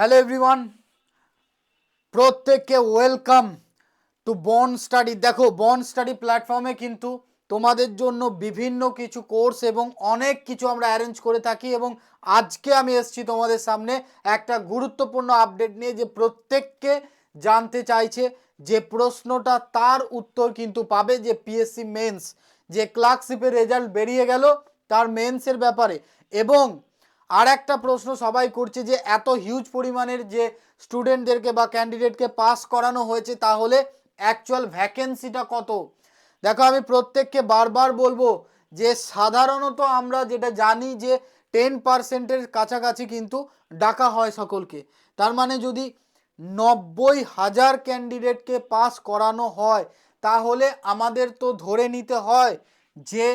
Hello everyone প্রত্যেককে welcome to Bon Study দেখো Bon study প্ল্যাটফর্মে কিন্তু তোমাদের জন্য বিভিন্ন কিছু কোর্স এবং অনেক কিছু আমরা অ্যারেঞ্জ করে থাকি এবং আজকে আমি এসেছি তোমাদের সামনে একটা গুরুত্বপূর্ণ আপডেট নিয়ে যে প্রত্যেককে জানতে চাইছে যে প্রশ্নটা তার উত্তর কিন্তু পাবে যে পিএসসি মেন্স যে ক্লার্কশিপের রেজাল্ট বেরিয়ে গেল তার মেন্সের ব্যাপারে এবং আর একটা প্রশ্ন সবাই করছে যে এত হিউজ পরিমাণের যে স্টুডেন্টদেরকে বা ক্যান্ডিডেটকে পাস করানো হয়েছে, তাহলে অ্যাকচুয়াল ভ্যাকেন্সিটা কত? দেখো, আমি প্রত্যেককে বারবার বলব যে সাধারণত আমরা যেটা জানি যে টেন পার্সেন্টের কাছাকাছি কিন্তু ডাকা হয় সকলকে। তার মানে যদি নব্বই হাজার ক্যান্ডিডেটকে পাস করানো হয়, তাহলে আমাদের তো ধরে নিতে হয় যে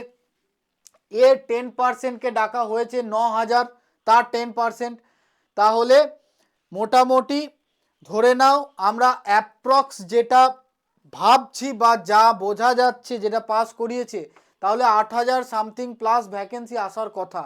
এ টেন পার্সেন্টকে ডাকা হয়েছে ন হাজার তার টেন পার্সেন্ট তাহলে মোটামুটি ধরে নাও আমরা অ্যাপ্রক্স যেটা ভাবছি বা যা বোঝা যাচ্ছে, যেটা পাস করিয়েছে, তাহলে আট হাজার সামথিং প্লাস ভ্যাকেন্সি আসার কথা।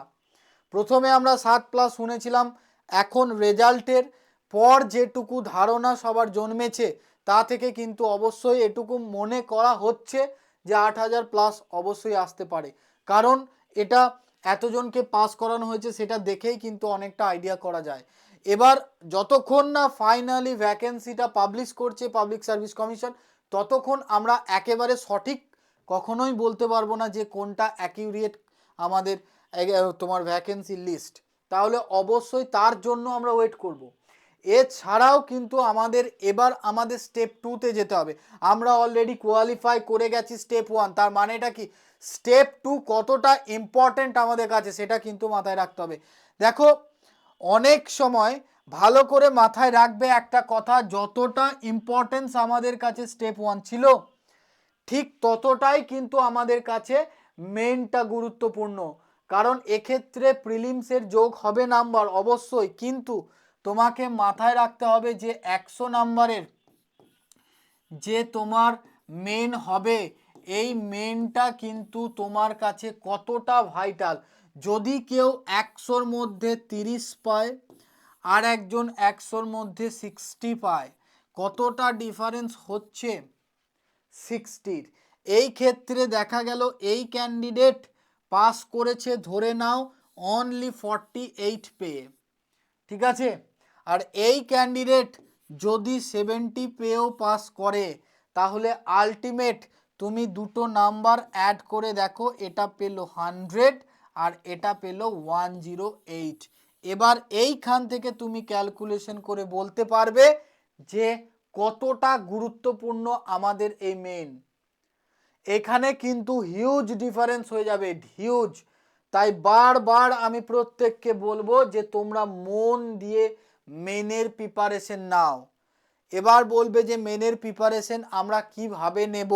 প্রথমে আমরা সাত প্লাস শুনেছিলাম, এখন রেজাল্টের পর যেটুকু ধারণা সবার জন্মেছে, তা থেকে কিন্তু অবশ্যই এটুকু মনে করা হচ্ছে যে আট হাজার প্লাস অবশ্যই আসতে পারে। কারণ এটা এতজনকে পাস করানো হয়েছে সেটা দেখেই কিন্তু অনেকটা আইডিয়া করা যায় এবার যতক্ষণ না ফাইনালি ভ্যাকেন্সিটা পাবলিশ করছে পাবলিক সার্ভিস কমিশন ততক্ষণ আমরা একেবারে সঠিক কখনোই বলতে পারব না যে কোনটা অ্যাকিউরিয়েট আমাদের তোমার ভ্যাকেন্সি লিস্ট তাহলে অবশ্যই তার জন্য আমরা ওয়েট করব। এছাড়াও কিন্তু আমাদের, এবার আমাদের স্টেপ টুতে যেতে হবে। আমরা অলরেডি কোয়ালিফাই করে গেছি স্টেপ ওয়ান তার মানেটা কি? স্টেপ টু কতটা ইম্পর্ট্যান্ট আমাদের কাছে সেটা কিন্তু মাথায় রাখতে হবে। দেখো, অনেক সময় ভালো করে মাথায় রাখবে একটা কথা, যতটা ইম্পর্টেন্স আমাদের কাছে স্টেপ ওয়ান ছিল, ঠিক ততটাই কিন্তু আমাদের কাছে মেনটা গুরুত্বপূর্ণ। কারণ এক্ষেত্রে প্রিলিমসের যোগ হবে নাম্বার অবশ্যই। কিন্তু তোমাকে মাথায় রাখতে হবে যে একশো নাম্বারের যে তোমার মেন হবে, এই মেনটা কিন্তু তোমার কাছে কতটা ভাইটাল যদি কেউ একশোর মধ্যে তিরিশ পায় আর একজন একশোর মধ্যে সিক্সটি পায়, কতটা ডিফারেন্স হচ্ছে? সিক্সটির এই ক্ষেত্রে দেখা গেল এই ক্যান্ডিডেট পাস করেছে, ধরে নাও অনলি ফর্টি এইট পেয়ে। ঠিক আছে? আর এই ক্যান্ডিডেট যদি সেভেন্টি পেয়েও পাস করে, তাহলে আলটিমেট তুমি দুটো নাম্বার অ্যাড করে দেখো, এটা পেল হান্ড্রেড আর এটা পেল ওয়ান জিরো এইট এবার এইখান থেকে তুমি ক্যালকুলেশন করে বলতে পারবে যে কতটা গুরুত্বপূর্ণ আমাদের এই মেন এখানে কিন্তু হিউজ ডিফারেন্স হয়ে যাবে হিউজ তাই বারবার আমি প্রত্যেককে বলব যে তোমরা মন দিয়ে মেনের প্রিপারেশন নাও। এবার বলবে যে মেনের প্রিপারেশন আমরা কীভাবে নেব?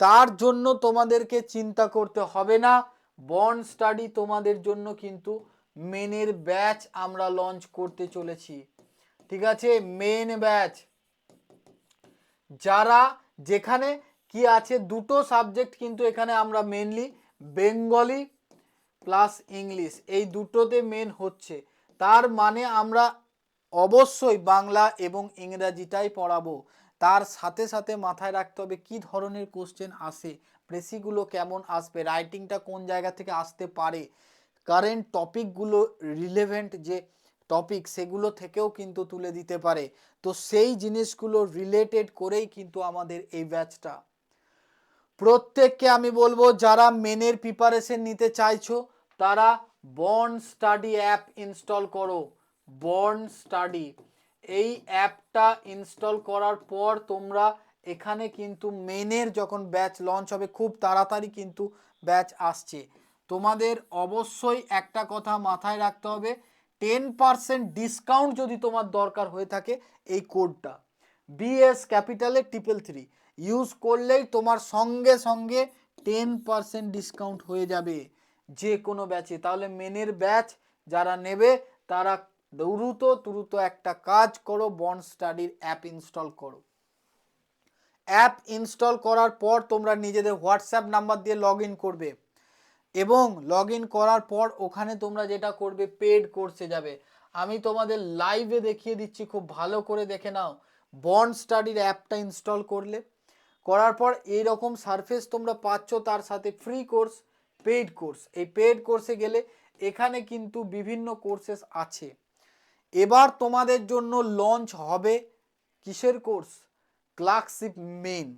তার জন্য তোমাদেরকে চিন্তা করতে হবে না। বন্ড স্টাডি তোমাদের জন্য কিন্তু মেনের ব্যাচ আমরা লঞ্চ করতে চলেছি। ঠিক আছে? মেন ব্যাচ যারা যেখানে কি আছে, দুটো সাবজেক্ট কিন্তু এখানে আমরা মেনলি বেঙ্গলি প্লাস ইংলিশ এই দুটোতে মেন হচ্ছে। তার মানে আমরা অবশ্যই বাংলা এবং ইংরাজিটাই পড়াবো। তার সাথে সাথে মাথায় রাখতে হবে কি ধরনের কোশ্চেন আসে, প্রেসিগুলো কেমন আসবে রাইটিংটা কোন জায়গা থেকে আসতে পারে। কারেন্ট টপিকগুলো রিলেভেন্ট যে টপিক সেগুলো থেকেও কিন্তু তুলে দিতে পারে। তো সেই জিনিসগুলো রিলেটেড করেই কিন্তু আমাদের এই ব্যাচটা প্রত্যেককে আমি বলব, যারা মেনের প্রিপারেশন নিতে চাইছো, তারা বর্ন স্টাডি অ্যাপ ইনস্টল করো। বর্ন স্টাডি এই অ্যাপটা ইনস্টল করার পর তোমরা এখানে কিন্তু মেনের যখন ব্যাচ লঞ্চ হবে, খুব তাড়াতাড়ি কিন্তু ব্যাচ আসছে। তোমাদের অবশ্যই একটা কথা মাথায় রাখতে হবে টেন পার্সেন্ট ডিসকাউন্ট যদি তোমার দরকার হয়ে থাকে এই কোডটা বিএস ক্যাপিটালে ট্রিপল থ্রি ইউজ করলেই তোমার সঙ্গে সঙ্গে টেন পার্সেন্ট ডিসকাউন্ট হয়ে যাবে যে কোনো ব্যাচে তাহলে মেনের ব্যাচ যারা নেবে, তারা দ্রুত দ্রুত একটা কাজ করো, বন্ড স্টাডির অ্যাপ ইনস্টল করো। অ্যাপ ইনস্টল করার পর তোমরা নিজেদের হোয়াটসঅ্যাপ নাম্বার দিয়ে লগ করবে এবং লগ করার পর ওখানে তোমরা যেটা করবে পেড কোর্সে যাবে। আমি তোমাদের লাইভে দেখিয়ে দিচ্ছি, খুব ভালো করে দেখে নাও। বন্ড স্টাডির অ্যাপটা ইনস্টল করলে, করার পর এইরকম সারফেস তোমরা পাচ্ছ, তার সাথে ফ্রি কোর্স, পেইড কোর্স। এই পেইড কোর্সে গেলে এখানে কিন্তু বিভিন্ন কোর্সেস আছে। এবার তোমাদের জন্য লঞ্চ হবে কিসের কোর্স ক্লার্কশিপ মেন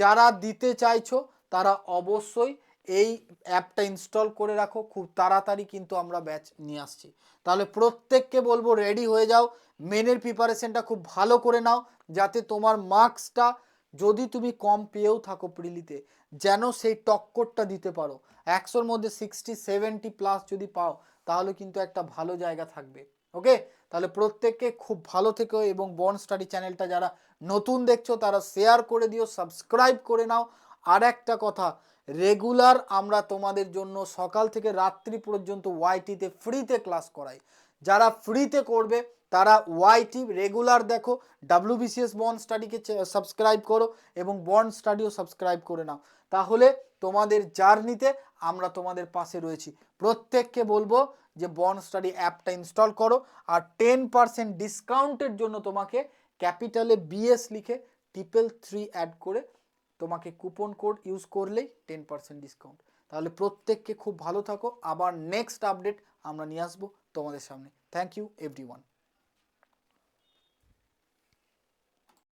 যারা দিতে চাইছো, তারা অবশ্যই এই অ্যাপটা ইনস্টল করে রাখো। খুব তাড়াতাড়ি কিন্তু আমরা ব্যাচ নিয়ে আসছি। তাহলে প্রত্যেককে বলব রেডি হয়ে যাও। মেনের প্রিপারেশনটা খুব ভালো করে নাও, যাতে তোমার মার্কসটা যদি তুমি কম পেয়েও থাকো প্রিলিতে, যেন সেই টক্করটা দিতে পারো। একশোর মধ্যে সিক্সটি সেভেন্টি প্লাস যদি পাও, তাহলে কিন্তু একটা ভালো জায়গা থাকবে। ওকে তাহলে প্রত্যেককে খুব ভালো থেকো এবং বন স্টাডি চ্যানেলটা যারা নতুন দেখছ, তারা শেয়ার করে দিও সাবস্ক্রাইব করে নাও। আর একটা কথা রেগুলার আমরা তোমাদের জন্য সকাল থেকে রাত্রি পর্যন্ত ওয়াইটিতে ফ্রিতে ক্লাস করাই। যারা ফ্রিতে করবে, তারা ওয়াইটি রেগুলার দেখো ডাব্লু ডাব্লিউবিসিএস বন স্টাডিকে সাবস্ক্রাইব করো এবং বন স্টাডিও সাবস্ক্রাইব করে নাও। তাহলে তোমাদের জার্নিতে আমরা তোমাদের পাশে রয়েছি। প্রত্যেককে বলব যে বন স্টাডি অ্যাপটা ইনস্টল করো আর টেন পারসেন্ট ডিসকাউন্টের জন্য তোমাকে ক্যাপিটালে বিএস লিখে ট্রিপল থ্রি অ্যাড করে তোমাকে কুপন কোড ইউজ করলেই টেন পারসেন্ট ডিসকাউন্ট তাহলে প্রত্যেককে খুব ভালো থাকো। আবার নেক্সট আপডেট আমরা নিয়ে আসব তোমাদের সামনে। Thank you everyone